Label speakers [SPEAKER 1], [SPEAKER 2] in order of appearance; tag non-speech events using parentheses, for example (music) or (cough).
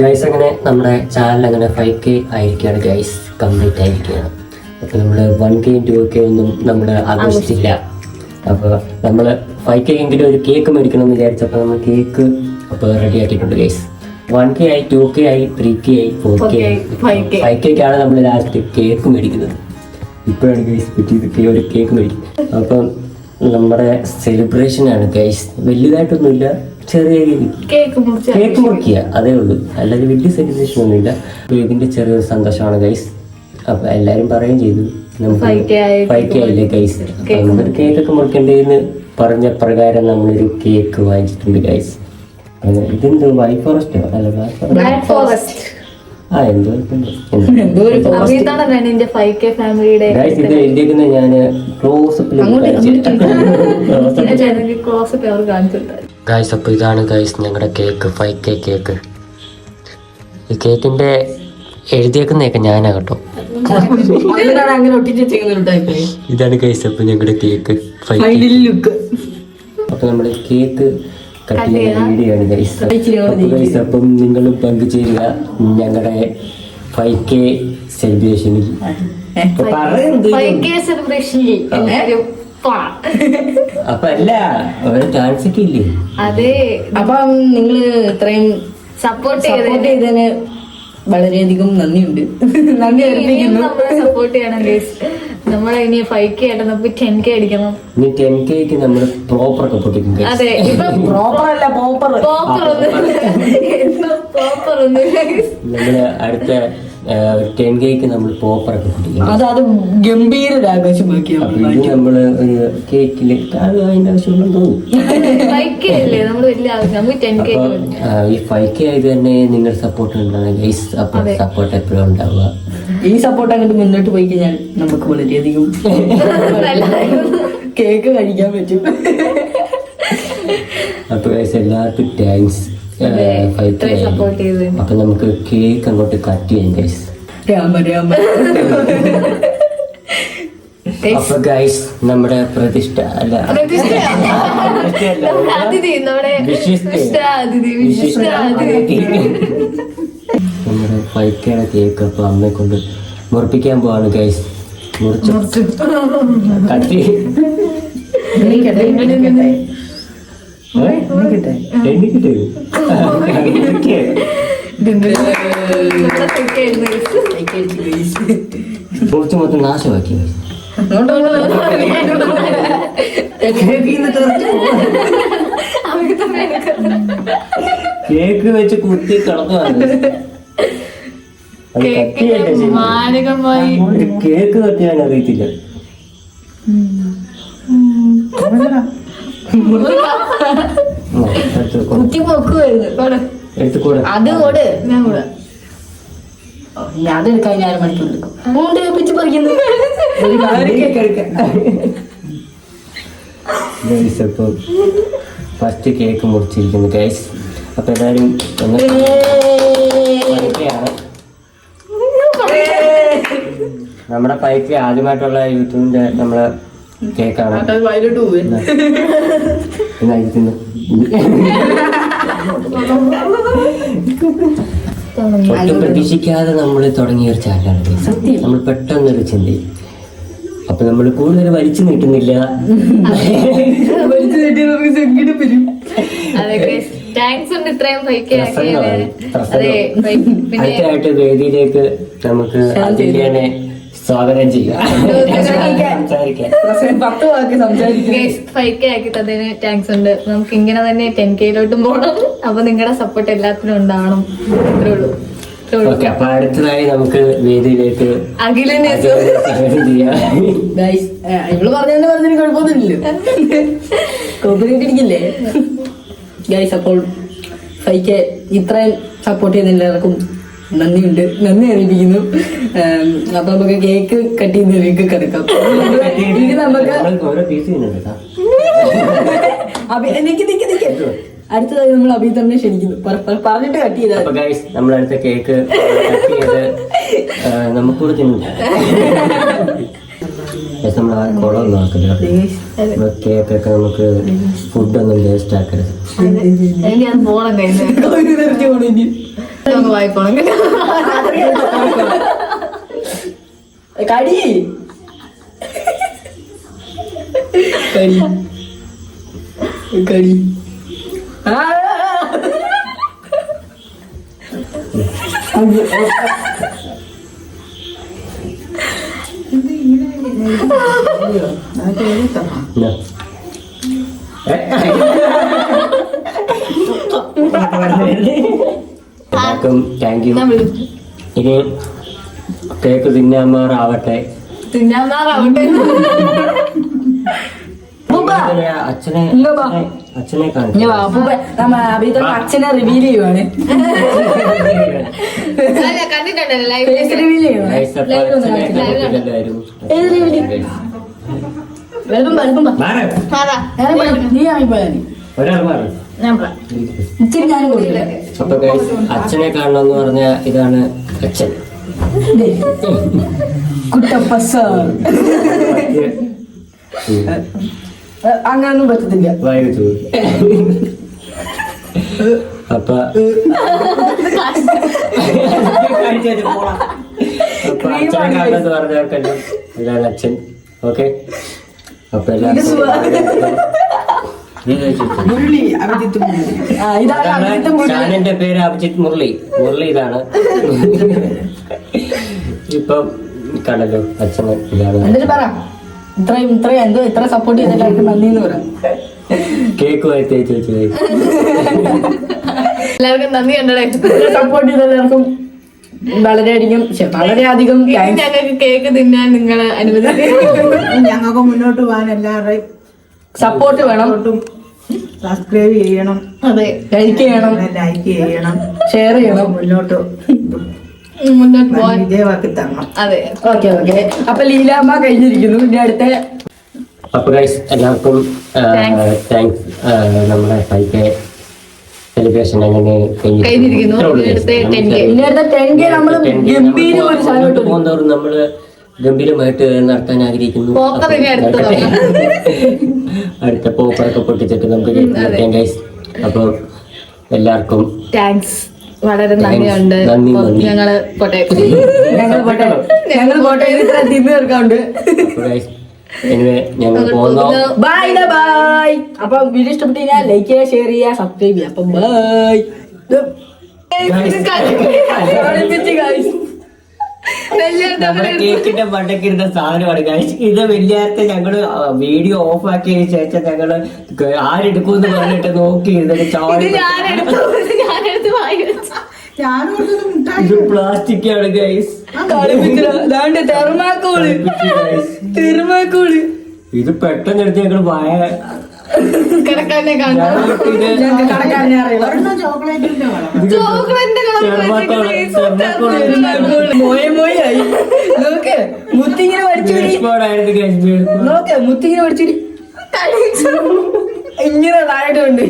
[SPEAKER 1] Guys അങ്ങനെ നമ്മുടെ channel അങ്ങനെ ഫൈവ് കെ ആയിരിക്കുകയാണ് ഗൈസ് കംപ്ലീറ്റ് ആയിരിക്കുകയാണ്. അപ്പോൾ നമ്മൾ വൺ കെ ടു കെ ഒന്നും നമ്മൾ ആഘോഷിച്ചില്ല. അപ്പോൾ നമ്മൾ ഫൈവ് കെ എങ്കിലും ഒരു കേക്ക് മേടിക്കണം എന്ന് വിചാരിച്ചപ്പോൾ നമ്മൾ കേക്ക് അപ്പോൾ റെഡി ആക്കിയിട്ടുണ്ട് ഗൈസ് വൺ കെ ആയി ടു കെ ആയി ത്രീ കെ ആയി ഫോർ കെ ആയി. ഫൈവ് കെക്കാണ് നമ്മൾ ലാസ്റ്റ് കേക്ക് മേടിക്കുന്നത്. ഇപ്പോഴാണ് ഗൈസ് പറ്റിയത്. ഒരു കേക്ക് മേടിക്കും അപ്പം നമ്മുടെ സെലിബ്രേഷൻ ആണ് ഗൈസ് വലിയതായിട്ടൊന്നുമില്ല ചെറിയ
[SPEAKER 2] കേക്ക്
[SPEAKER 1] മുറിക്കുക അതേ ഉള്ളൂ. അല്ലാതെ വലിയ സെലിബ്രേഷൻ ഒന്നുമില്ല. ഇതിന്റെ ചെറിയൊരു സന്തോഷമാണ് ഗൈസ് അപ്പൊ എല്ലാരും പറയുകയും ചെയ്തു. നമുക്ക് ഫൈറ്റ് ആയില്ലേ ഗൈസ് നമ്മളൊരു കേക്ക് ഒക്കെ മുറിക്കേണ്ടതെന്ന് പറഞ്ഞ പ്രകാരം നമ്മളൊരു കേക്ക് വാങ്ങിച്ചിട്ടുണ്ട് ഗൈസ് ഇതെന്തോ വൈ ഫോറസ്റ്റോ അല്ല
[SPEAKER 2] ബ്ലാക്ക് ഫോറസ്റ്റ്
[SPEAKER 1] ആ എന്തോ
[SPEAKER 2] എന്റെ ഫൈവ് കെ ഫാമിലിയുടെ
[SPEAKER 1] ഞാൻ ക്ലോസപ്പിൽ
[SPEAKER 2] ക്ലോസപ്പ് അവർ
[SPEAKER 1] ഗൈസ് അപ്പോൾ ഇതാണ് ഗായ്സ് ഞങ്ങളുടെ കേക്ക് ഫൈവ് കെ കേക്ക് ഈ കേക്കിന്റെ എഴുതിയേക്കുന്നതൊക്കെ ഞാനാ കേട്ടോ. ഇതാണ് ഗൈസ് അപ്പോൾ ഞങ്ങളുടെ കേക്ക്
[SPEAKER 3] ലുക്ക്
[SPEAKER 1] അപ്പോൾ നമ്മുടെ കേക്ക് കട്ട് ചെയ്യുന്ന വീഡിയോ ആണ് ഗൈസ് ഗൈസ് അപ്പം നിങ്ങളും പങ്കുചേരുക ഞങ്ങളുടെ ഫൈവ് കെ സെലിബ്രേഷനിൽ. അപ്പൊ അല്ല ഒരു ചാൻസ് ഒക്കെ ഇല്ലേ
[SPEAKER 2] അതെ.
[SPEAKER 3] അപ്പം നിങ്ങൾ ഇത്രയും
[SPEAKER 2] സപ്പോർട്ട്
[SPEAKER 3] സപ്പോർട്ട് ചെയ്തതിന് വളരെയധികം നന്ദിയുണ്ട്. നന്ദി അർപ്പിക്കുന്നു.
[SPEAKER 2] സപ്പോർട്ട് ചെയ്യണം ഗൈസ് നമ്മളെ ഇനി ഫൈവ് കെ ആയിട്ട് ടെൻ കെ അടിക്കണം.
[SPEAKER 1] ഇനി ടെൻ കെക്ക് നമ്മൾ പ്രോപ്പർ ഒക്കെ പൊട്ടിക്കും.
[SPEAKER 2] അതെ. (laughs) ഇപ്പൊ
[SPEAKER 3] പ്രോപ്പർ അല്ല പോപ്പർ
[SPEAKER 2] പ്രോപ്പർ പ്രോപ്പർ ഒന്നും
[SPEAKER 1] നമ്മൾ അടുത്ത ടെൻ കെക്ക് നമ്മൾ പോപ്പർ ഒക്കെ പൊട്ടിക്കും
[SPEAKER 3] അത് അത് ഗംഭീര
[SPEAKER 1] ഇത് നമ്മൾ ഒരു കേക്കിൽ അത് അതിന്റെ ആവശ്യമുണ്ടെന്ന് തോന്നുന്നു ഈ ഫൈവ് കെ ആയത് തന്നെ നിങ്ങൾ സപ്പോർട്ട് ഉണ്ടാവുക അപ്പൊ സപ്പോർട്ട് എപ്പോഴും ഉണ്ടാവുക?
[SPEAKER 3] ഈ സപ്പോർട്ട് അങ്ങോട്ട് മുന്നോട്ട് പോയി കഴിഞ്ഞാൽ നമുക്ക് വളരെയധികം കേക്ക് കഴിക്കാൻ പറ്റും.
[SPEAKER 1] അപ്പൊ എല്ലാവർക്കും താങ്ക്സ് അപ്പൊ നമുക്ക് കേക്ക് അങ്ങോട്ട് കട്ട് ചെയ്യാം ഗൈസ് (laughs) അപ്പൊ ഗൈസ് നമ്മുടെ പ്രതിഷ്ഠ അല്ല. (laughs)
[SPEAKER 2] നമ്മുടെ
[SPEAKER 1] ഫൈവ് കേക്ക് അപ്പൊ അമ്മയെ കൊണ്ട് മുറിപ്പിക്കാൻ പോവാണ് ഗൈസ് മുറിച്ചു കട്ടി മുറിച്ച് മൊത്തം നാശമാക്കി. കേക്ക് വെച്ച് കുത്തി ഒരു കേക്ക് കട്ട് ചെയ്യാൻ അറിയത്തില്ല.
[SPEAKER 3] കുത്തി
[SPEAKER 2] കൂടെ
[SPEAKER 3] അത് കൊട്.
[SPEAKER 2] ഞാൻ കൂടെ.
[SPEAKER 3] ഞാൻ അതെടുക്കാൻ ഞാൻ മണിക്കൂർ എടുക്കും അങ്ങോട്ട് പിച്ച് പറിക്കുന്നു.
[SPEAKER 1] അപ്പോൾ ഫസ്റ്റ് കേക്ക് മുറിച്ചിരിക്കുന്നു ഗൈസ് അപ്പൊ എല്ലാവരും നമ്മുടെ പൈക്ക് ആദ്യമായിട്ടുള്ള യൂട്യൂബിന്റെ നമ്മളെ കേക്കാണ് ഒട്ടും പ്രതീക്ഷിക്കാതെ നമ്മൾ തുടങ്ങിയ ഒരു ചാനലാണ് സത്യം. നമ്മൾ പെട്ടെന്നൊരു ചിന്ത. അപ്പൊ നമ്മൾ കൂടുതൽ വലിച്ചു നീട്ടുന്നില്ല.
[SPEAKER 3] വലിച്ചു നീട്ടി നമുക്ക് വരും
[SPEAKER 1] വേദിയിലേക്ക് നമുക്ക് അതിനെ സ്വാഗതം
[SPEAKER 2] ചെയ്യുക താങ്ക്സ് ഉണ്ട്. നമുക്ക് ഇങ്ങനെ തന്നെ ടെൻ കെയിലോട്ടും പോകണം അപ്പൊ നിങ്ങളുടെ സപ്പോർട്ട് എല്ലാത്തിനും ഉണ്ടാവണം. അത്രേ ഉള്ളൂ.
[SPEAKER 1] ഓക്കെ അപ്പൊ അടുത്തതായി നമുക്ക് വേദിയിലേക്ക്
[SPEAKER 3] ഇവൾ പറഞ്ഞതിന് പറഞ്ഞതിന് കുഴപ്പമൊന്നുമില്ലല്ലോ. ഗൈസ് (laughs) അപ്പോൾ ഫൈക്ക് ഇത്രയും സപ്പോർട്ട് ചെയ്യുന്ന എല്ലാവർക്കും നന്ദിയുണ്ട്. നന്ദി അറിയിപ്പിക്കുന്നു. അപ്പൊ നമുക്ക് കേക്ക് കട്ട് ചെയ്യുന്നതിലേക്ക് കിടക്കാം (laughs) നമുക്ക് (laughs) നിക്ക് നിക്ക് നിക്ക്. അടുത്തതായി നമ്മൾ അഭി തന്നെ ക്ഷണിക്കുന്നു. പറ- പറ- പറഞ്ഞിട്ട് കട്ട് ചെയ്താൽ
[SPEAKER 1] നമ്മൾ അടുത്ത കേക്ക് കട്ട് ചെയ്ത് നമുക്കൂടെ തിന്നില്ല കേക്കൊക്കെ നമുക്ക് ഫുഡൊന്നും വേസ്റ്റ് ആക്കരുത്. (laughs)
[SPEAKER 2] എനിക്ക് അത് പോണം കഴിഞ്ഞു
[SPEAKER 3] ഒരു തരത്തിൽ പോണു ഇനി.
[SPEAKER 2] നമുക്ക് വായിപ്പോണം കേട്ടോ
[SPEAKER 3] കടി കടി കടി ആ
[SPEAKER 1] എന്നാ. ഏ? എല്ലാവർക്കും താങ്ക് യു
[SPEAKER 2] ഞാൻ വിളിച്ചു
[SPEAKER 1] ഇനി കേക്ക് തിന്നാമാറാവട്ടെ.
[SPEAKER 2] താങ്ക് യു
[SPEAKER 1] ഇങ്ങനെ അച്ഛനെ
[SPEAKER 3] ഇങ്ങ് വാ.
[SPEAKER 1] അച്ഛനെ- അച്ഛനെ
[SPEAKER 3] ഇനി അച്ഛനെ റിവീൽ ചെയ്യുവാണ്. ഇച്ചിരി ഞാനും കൊടുക്കില്ല
[SPEAKER 1] അപ്പൊ അച്ഛനെ കാണണം എന്ന് പറഞ്ഞ ഇതാണ് അച്ഛൻ.
[SPEAKER 3] കുട്ടപ്പ സാർ അങ്ങനൊന്നും പറ്റത്തില്ല.
[SPEAKER 1] അപ്പൊ കാണണം എന്ന് അച്ഛൻ. ഓക്കെ അപ്പൊ എല്ലാവർക്കും നീ ചോദിച്ചു.
[SPEAKER 3] ആ, ഇതാണ് അഭിജിത്ത് മുരളി.
[SPEAKER 1] ചാനലിന്റെ പേര് അഭിജിത്ത് മുരളി. മുരളി ഇതാണ്. ഇപ്പം കണ്ടല്ലോ അച്ഛന് ഇതാണ്.
[SPEAKER 3] എന്നിട്ട് പറ. ഇത്രയും ഇത്രയും എന്തോ ഇത്ര സപ്പോർട്ട് ചെയ്ത എല്ലാവർക്കും നന്ദി എന്ന് പറയാം
[SPEAKER 1] കേക്ക് വായിത്തേ ചോദിച്ചു
[SPEAKER 2] എല്ലാവർക്കും നന്ദി കണ്ടടേ?
[SPEAKER 3] സപ്പോർട്ട് ചെയ്ത എല്ലാവർക്കും വളരെയധികം വളരെയധികം
[SPEAKER 2] ഞങ്ങൾക്ക് കേക്ക് തിന്നാൻ നിങ്ങളെ അനുവദിക്കും.
[SPEAKER 4] ഞങ്ങൾക്ക് മുന്നോട്ട് പോകാൻ എല്ലാവരുടെയും
[SPEAKER 3] സപ്പോർട്ട് വേണം.
[SPEAKER 4] സബ്സ്ക്രൈബ് ചെയ്യണം.
[SPEAKER 2] അതെ
[SPEAKER 3] ലൈക്ക് ചെയ്യണം.
[SPEAKER 4] ലൈക്ക് ചെയ്യണം.
[SPEAKER 3] ഷെയർ ചെയ്യണം.
[SPEAKER 4] മുന്നോട്ട്
[SPEAKER 2] മുന്നോട്ട് പോവാൻ.
[SPEAKER 4] വിജയമാക്കി തരണം.
[SPEAKER 2] അതെ.
[SPEAKER 3] ഓക്കെ ഓക്കെ അപ്പൊ ലീലാമ്മ കഴിഞ്ഞിരിക്കുന്നു. ഇനി അടുത്ത
[SPEAKER 1] അപ്പൊ ഗൈസ് എല്ലാവർക്കും താങ്ക്സ് നമ്മുടെ ഫൈവ് കെ സെലിബ്രേഷൻ അങ്ങനെ
[SPEAKER 2] കഴിഞ്ഞിരിക്കുന്നു. ഇവിടുത്തെ 10K.
[SPEAKER 3] ഇനി അടുത്ത നമ്മൾ ഗംഭീരം ഒരു സാധനം ഇട്ടു.
[SPEAKER 1] പോകുന്നവർ നമ്മൾ ഗംഭീരമായിട്ട് നടത്താൻ ആഗ്രഹിക്കുന്നു.
[SPEAKER 2] അടുത്ത്
[SPEAKER 1] പോപ്പറൊക്കെ പൊട്ടിച്ചിട്ട് നമുക്ക് നടത്താം ഗൈസ് അപ്പൊ എല്ലാവർക്കും
[SPEAKER 2] താങ്ക്സ് വളരെ നന്ദിയുണ്ട്. ഞങ്ങൾ
[SPEAKER 1] നന്ദി.
[SPEAKER 3] ഞങ്ങൾ (laughs) ഇത്ര തിന്നു തീർക്കാറുണ്ട്. ബൈ ബൈ അപ്പൊ വീഡിയോ ഇഷ്ടപ്പെട്ടു കഴിഞ്ഞാൽ ലൈക്ക് ചെയ്യുക ഷെയർ ചെയ്യുക സബ്സ്ക്രൈബ് ചെയ്യുക. അപ്പൊ ബൈ (laughs)
[SPEAKER 1] നമ്മുടെ കേക്കിന്റെ മണ്ടക്കിരുന്ന സാധനമാണ് ഗൈസ് ഇത് വലിയാരത്തെ ഞങ്ങൾ വീഡിയോ ഓഫ് ആക്കിയതിനു ശേഷം ഞങ്ങൾ ആരെടുക്കും ആരെടുക്കുമെന്ന് പറഞ്ഞിട്ട് നോക്കി ഇരുന്നിട്ട് ചാടി
[SPEAKER 2] ഇത്
[SPEAKER 1] പ്ലാസ്റ്റിക് ആണ് ഗൈസ്
[SPEAKER 3] തെർമാക്കോൾ. തെർമാക്കോൾ.
[SPEAKER 1] ഇത് പെട്ടെന്ന് എടുത്ത് ഞങ്ങൾ വായ
[SPEAKER 2] കിടക്കാനെ കാണാം
[SPEAKER 1] ഞങ്ങൾക്ക് ഇത്
[SPEAKER 3] ഞങ്ങൾക്ക് കടക്കാരനെ അറിയില്ല.
[SPEAKER 4] ഒരെണ്ണം ചോക്ലേറ്റിന്റെ വേണം
[SPEAKER 2] ചോക്ലേറ്റിന്റെ
[SPEAKER 1] തെർമാക്കോൾ, തെർമാക്കോൾ.
[SPEAKER 3] മോയെ മോയെ ആയി. നോക്ക് മുത്തിങ്ങനെ
[SPEAKER 1] ഗൈസ്
[SPEAKER 3] നോക്ക് മുത്തിങ്ങനെ വലിച്ചുപിടി ഇങ്ങനെ താഴോട്ട് കൊണ്ട്.